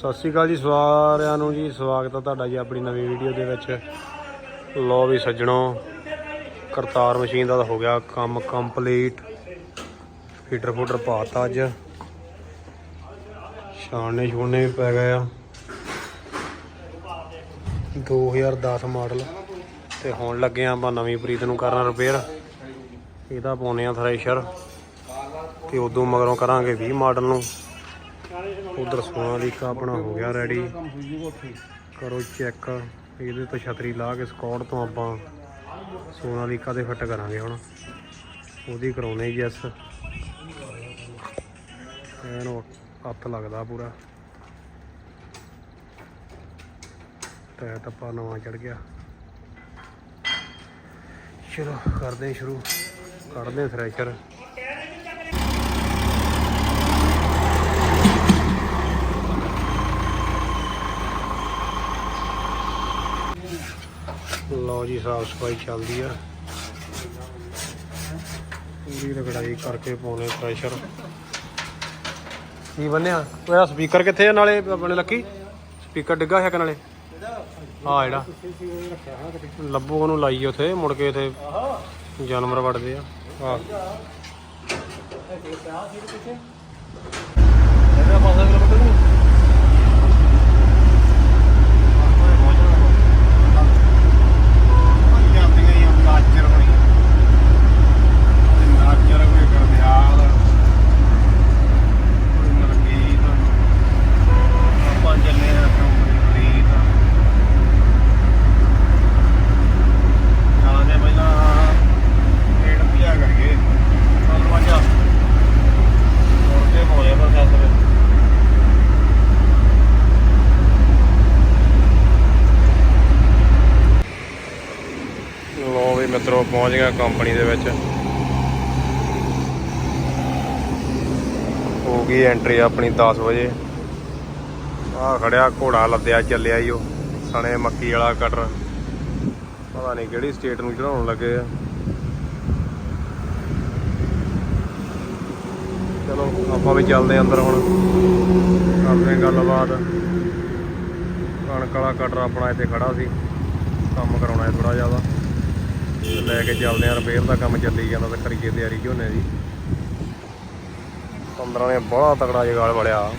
ਸਤਿ ਸ਼੍ਰੀ ਅਕਾਲ ਜੀ ਸਾਰਿਆਂ ਨੂੰ ਜੀ, ਸਵਾਗਤ ਹੈ ਤੁਹਾਡਾ ਜੀ ਆਪਣੀ ਨਵੀਂ ਵੀਡੀਓ ਦੇ ਵਿੱਚ। ਲੋ ਵੀ ਸੱਜਣੋ, ਕਰਤਾਰ ਮਸ਼ੀਨ ਦਾ ਹੋ ਗਿਆ ਕੰਮ ਕੰਪਲੀਟ ਫੀਟਰ ਫੂਟਰ ਪਾਤਾ ਅੱਜ। ਛਾਣਨੇ ਛੂਣਨੇ ਵੀ ਪੈ ਗਏ ਆ। 2010 ਮਾਡਲ। ਤੇ ਹੁਣ ਲੱਗੇ ਆ ਆਪਾਂ ਨਵੀਂ ਪ੍ਰੀਤ ਨੂੰ ਕਰਨਾ ਰਿਪੇਅਰ ਇਹਦਾ ਪਾਉਨੇ ਆ ਥ੍ਰੈਸ਼ਰ ਤੇ ਉਦੋਂ ਮਗਰੋਂ ਕਰਾਂਗੇ 20 ਮਾਡਲ ਨੂੰ। ਉਧਰ ਸੋਨਾਲੀਕਾ ਆਪਣਾ ਹੋ ਗਿਆ ਰੈਡੀ ਕਰੋ ਚੈੱਕ ਇਹਦੇ ਤੋਂ ਛਤਰੀ ਲਾ ਕੇ ਸਕਾਟ ਤੋਂ ਆਪਾਂ ਸੋਨਾਲੀਕਾ ਦੇ ਫਿੱਟ ਕਰਾਂਗੇ ਹੁਣ। ਉਹਦੀ ਕਰਾਉਨੇ ਜੈਸ। ਇਹਨੂੰ ਹੱਥ ਲੱਗਦਾ ਪੂਰਾ। ਟਾਇਰ ਟੱਪਾ ਨਵਾਂ ਚੜ ਗਿਆ। ਚਲੋ ਕਰਦੇ ਸ਼ੁਰੂ। ਕੱਢਦੇ ਥ੍ਰੈਸ਼ਰ ਲਓ ਜੀ, ਸਾਫ਼ ਸਫ਼ਾਈ ਚੱਲਦੀ ਆ। ਪੂਰੀ ਰਗੜਾਈ ਕਰਕੇ ਪਾਉਣੇ ਪ੍ਰੈਸ਼ਰ ਕੀ ਬੰਨਿਆ? ਉਹ ਸਪੀਕਰ ਕਿੱਥੇ ਆ ਨਾਲੇ, ਆਪਣੇ ਲੱਕੀ? ਸਪੀਕਰ ਡਿੱਗਾ ਹੈ ਕਿ ਨਾਲੇ? ਆ ਜਿਹੜਾ। ਲੱਭੂ ਉਹਨੂੰ ਲਾਈ ਉਥੇ, ਮੁੜ ਕੇ ਉਥੇ ਜਾਨਵਰ ਵੜਦੇ ਆ। ਆਹ। ਲੋ ਵੀ ਮਿੱਤਰੋ ਪਹੁੰਚ ਗਿਆ ਕੰਪਨੀ ਦੇ ਵਿੱਚ। ਹੋ ਗਈ ਐਂਟਰੀ ਆਪਣੀ 10 ਵਜੇ। ਆ ਖੜਿਆ, ਘੋੜਾ ਲੱਦਿਆ, ਚੱਲਿਆ ਈ ਉਹ, ਸਣੇ ਮੱਕੀ ਵਾਲਾ ਕਟਰ ਪਤਾ ਨਹੀਂ ਕਿਹੜੀ ਸਟੇਟ ਨੂੰ ਚੜਾਉਣ ਲੱਗੇ ਆ। ਚਲੋ, ਆਪਾਂ ਵੀ ਚੱਲਦੇ ਆਂ ਅੰਦਰ ਹੁਣ। ਕਰਦੇ ਗੱਲਬਾਤ। ਕਣਕ ਵਾਲਾ ਕਟਰ ਆਪਣਾ ਇੱਥੇ ਖੜਾ ਸੀ। ਕੰਮ ਕਰਾਉਣਾ ਹੈ ਥੋੜਾ ਜ਼ਿਆਦਾ। ਲੈ ਕੇ ਚੱਲਦੇ ਆ ਰਿਪੇਅਰ ਦਾ ਕੰਮ ਚੱਲੀ ਜਾਂਦਾ ਤੇ ਕਰੀਏ ਤਿਆਰੀ ਝੋਨੇ ਦੀ। 15 ਨੇ ਬੜਾ ਤਕੜਾ ਜਗਾਲ ਵੜਿਆ